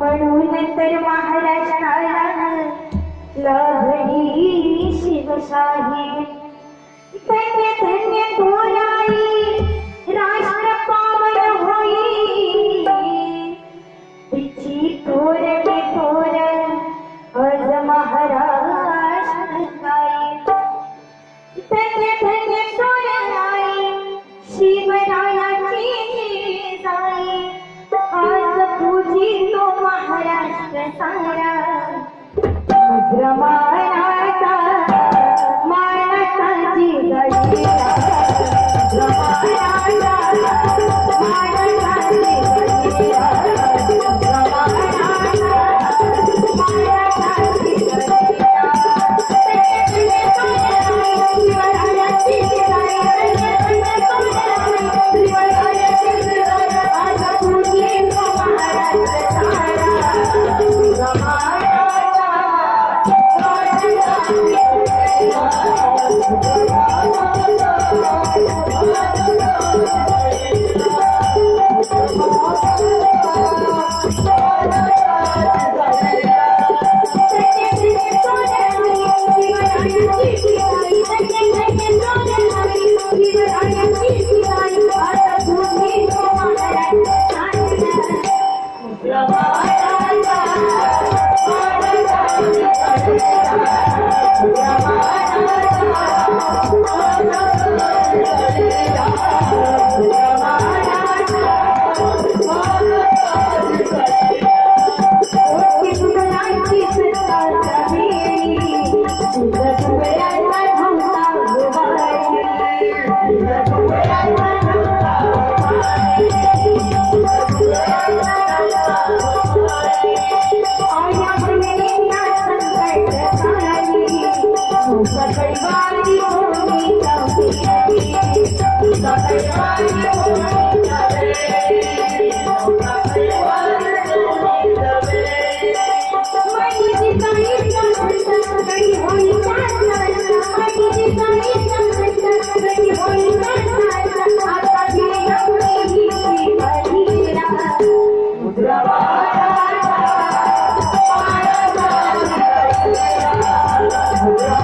म्हणून तर महाराजाला लाभली Shivshahi. Brahma Oh, Thank you.